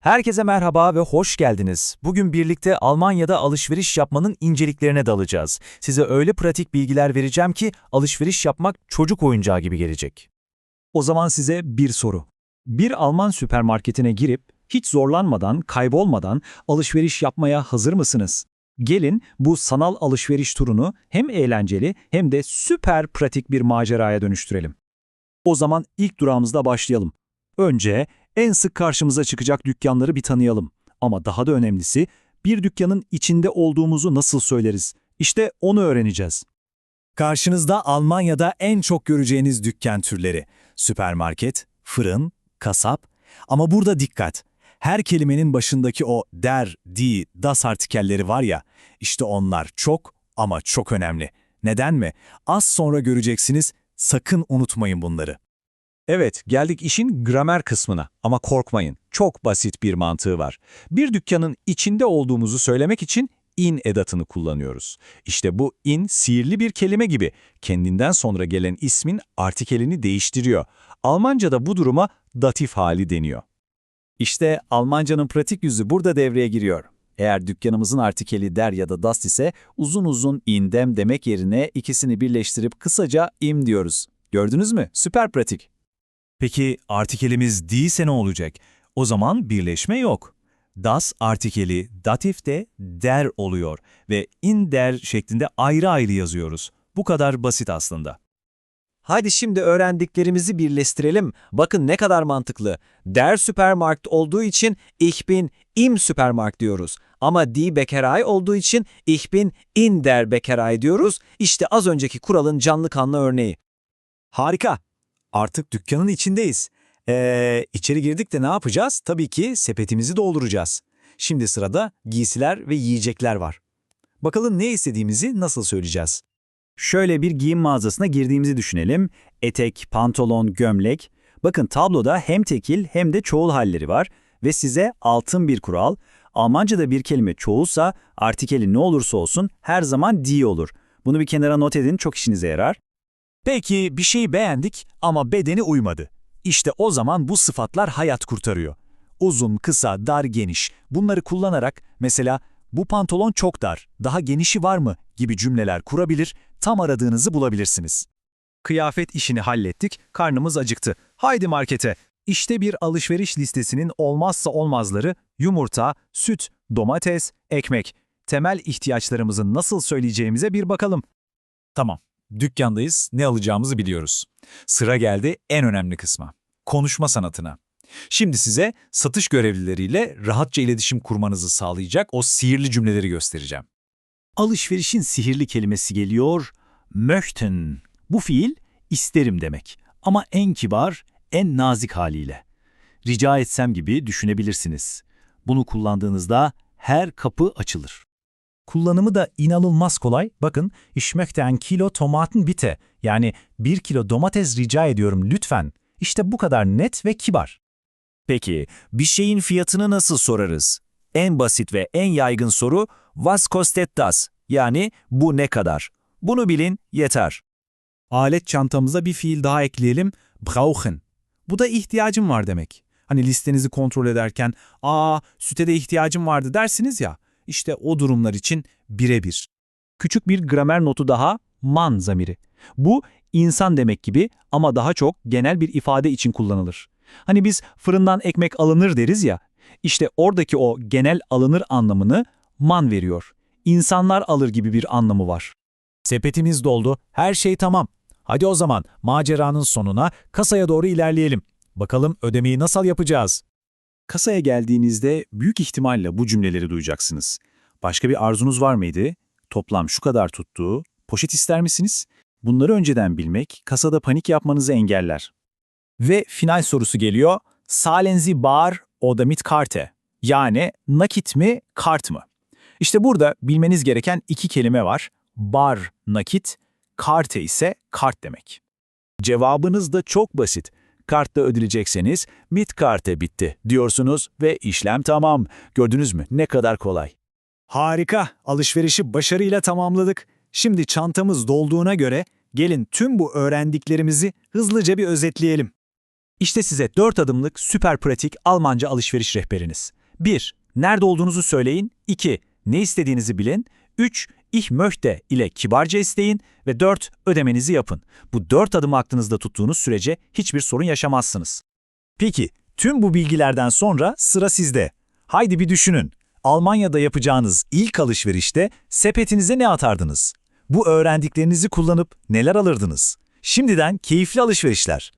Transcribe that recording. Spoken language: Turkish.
Herkese merhaba ve hoş geldiniz. Bugün birlikte Almanya'da alışveriş yapmanın inceliklerine dalacağız. Size öyle pratik bilgiler vereceğim ki alışveriş yapmak çocuk oyuncağı gibi gelecek. O zaman size bir soru. Bir Alman süpermarketine girip hiç zorlanmadan, kaybolmadan alışveriş yapmaya hazır mısınız? Gelin bu sanal alışveriş turunu hem eğlenceli hem de süper pratik bir maceraya dönüştürelim. O zaman ilk durağımızda başlayalım. Önce en sık karşımıza çıkacak dükkanları bir tanıyalım. Ama daha da önemlisi bir dükkanın içinde olduğumuzu nasıl söyleriz? İşte onu öğreneceğiz. Karşınızda Almanya'da en çok göreceğiniz dükkan türleri. Süpermarket, fırın, kasap. Ama burada dikkat. Her kelimenin başındaki o der, die, das artikelleri var ya, işte onlar çok ama çok önemli. Neden mi? Az sonra göreceksiniz, sakın unutmayın bunları. Evet, geldik işin gramer kısmına ama korkmayın. Çok basit bir mantığı var. Bir dükkanın içinde olduğumuzu söylemek için in edatını kullanıyoruz. İşte bu in sihirli bir kelime gibi. Kendinden sonra gelen ismin artikelini değiştiriyor. Almanca'da bu duruma datif hali deniyor. İşte Almancanın pratik yüzü burada devreye giriyor. Eğer dükkanımızın artikeli der ya da das ise uzun uzun indem demek yerine ikisini birleştirip kısaca im diyoruz. Gördünüz mü? Süper pratik. Peki artikelimiz değilse ne olacak? O zaman birleşme yok. Das artikeli datifte der oluyor ve in der şeklinde ayrı ayrı yazıyoruz. Bu kadar basit aslında. Hadi şimdi öğrendiklerimizi birleştirelim. Bakın ne kadar mantıklı. Der Supermarkt olduğu için ich bin im Supermarkt diyoruz. Ama die Bäckerei olduğu için ich bin in der Bäckerei diyoruz. İşte az önceki kuralın canlı kanlı örneği. Harika. Artık dükkanın içindeyiz. Ee, içeri girdik de ne yapacağız? Tabii ki sepetimizi dolduracağız. Şimdi sırada giysiler ve yiyecekler var. Bakalım ne istediğimizi nasıl söyleyeceğiz? Şöyle bir giyim mağazasına girdiğimizi düşünelim. Etek, pantolon, gömlek. Bakın tabloda hem tekil hem de çoğul halleri var ve size altın bir kural. Almanca'da bir kelime çoğulsa artikeli ne olursa olsun her zaman die olur. Bunu bir kenara not edin çok işinize yarar. Peki bir şeyi beğendik ama bedeni uymadı. İşte o zaman bu sıfatlar hayat kurtarıyor. Uzun, kısa, dar, geniş. Bunları kullanarak mesela bu pantolon çok dar, daha genişi var mı gibi cümleler kurabilir, tam aradığınızı bulabilirsiniz. Kıyafet işini hallettik, karnımız acıktı. Haydi markete. İşte bir alışveriş listesinin olmazsa olmazları yumurta, süt, domates, ekmek. Temel ihtiyaçlarımızı nasıl söyleyeceğimize bir bakalım. Tamam, dükkandayız, ne alacağımızı biliyoruz. Sıra geldi en önemli kısma, konuşma sanatına. Şimdi size satış görevlileriyle rahatça iletişim kurmanızı sağlayacak o sihirli cümleleri göstereceğim. Alışverişin sihirli kelimesi geliyor. Möchten. Bu fiil isterim demek. Ama en kibar, en nazik haliyle. Rica etsem gibi düşünebilirsiniz. Bunu kullandığınızda her kapı açılır. Kullanımı da inanılmaz kolay. Bakın, ich möchte ein Kilo Tomaten bitte. Yani bir kilo domates rica ediyorum lütfen. İşte bu kadar net ve kibar. Peki, bir şeyin fiyatını nasıl sorarız? En basit ve en yaygın soru, was kostet das? Yani bu ne kadar? Bunu bilin, yeter. Alet çantamıza bir fiil daha ekleyelim, brauchen. Bu da ihtiyacım var demek. Hani listenizi kontrol ederken, ''Aa, süte de ihtiyacım vardı.'' dersiniz ya. İşte o durumlar için birebir. Küçük bir gramer notu daha, man zamiri. Bu, insan demek gibi ama daha çok genel bir ifade için kullanılır. Hani biz fırından ekmek alınır deriz ya, işte oradaki o genel alınır anlamını man veriyor. İnsanlar alır gibi bir anlamı var. Sepetimiz doldu, her şey tamam. Hadi o zaman maceranın sonuna kasaya doğru ilerleyelim. Bakalım ödemeyi nasıl yapacağız? Kasaya geldiğinizde büyük ihtimalle bu cümleleri duyacaksınız. Başka bir arzunuz var mıydı? Toplam şu kadar tuttuğu, poşet ister misiniz? Bunları önceden bilmek kasada panik yapmanızı engeller. Ve final sorusu geliyor. Zahlen Sie bar oder mit Karte? Yani nakit mi, kart mı? İşte burada bilmeniz gereken iki kelime var. Bar nakit, karte ise kart demek. Cevabınız da çok basit. Kartla ödeyecekseniz mit karte bitti diyorsunuz ve işlem tamam. Gördünüz mü ne kadar kolay. Harika, alışverişi başarıyla tamamladık. Şimdi çantamız dolduğuna göre gelin tüm bu öğrendiklerimizi hızlıca bir özetleyelim. İşte size 4 adımlık süper pratik Almanca alışveriş rehberiniz. 1. Nerede olduğunuzu söyleyin. 2. Ne istediğinizi bilin. 3. Ich möchte ile kibarca isteyin. Ve 4. Ödemenizi yapın. Bu 4 adımı aklınızda tuttuğunuz sürece hiçbir sorun yaşamazsınız. Peki, tüm bu bilgilerden sonra sıra sizde. Haydi bir düşünün. Almanya'da yapacağınız ilk alışverişte sepetinize ne atardınız? Bu öğrendiklerinizi kullanıp neler alırdınız? Şimdiden keyifli alışverişler.